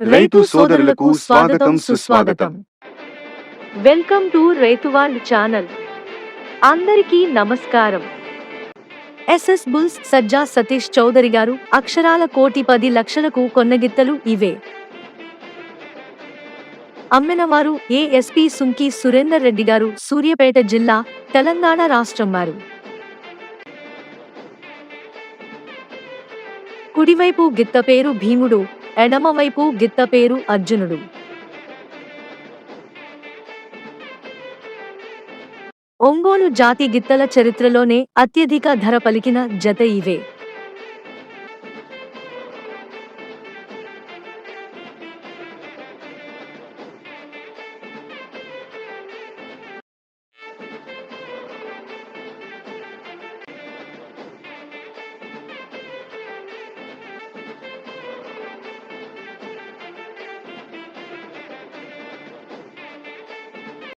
రైతు సోదరులకు స్వాగతం సుస్వాగతం. వెల్కమ్ టు రైతువాళ్ళు ఛానల్. అందరికీ నమస్కారం. ఎస్ఎస్ బుల్స్ సజ్జా సతీష్ చౌదరి గారు అక్షరాల కోటి పది లక్షలకు కొన్నగిత్తలు ఇవే. అమ్మినవారు ఏఎస్పి సుంకి సురేందర్ రెడ్డి గారు సూర్యాపేట జిల్లా తెలంగాణ రాష్ట్రం వారు. కుడివైపు గిత్త పేరు భీముడు ఎడమవైపు గిత్త పేరు అర్జునుడు. ఒంగోలు జాతి గిత్తల చరిత్రలోనే అత్యధిక ధర పలికిన జత ఇవే.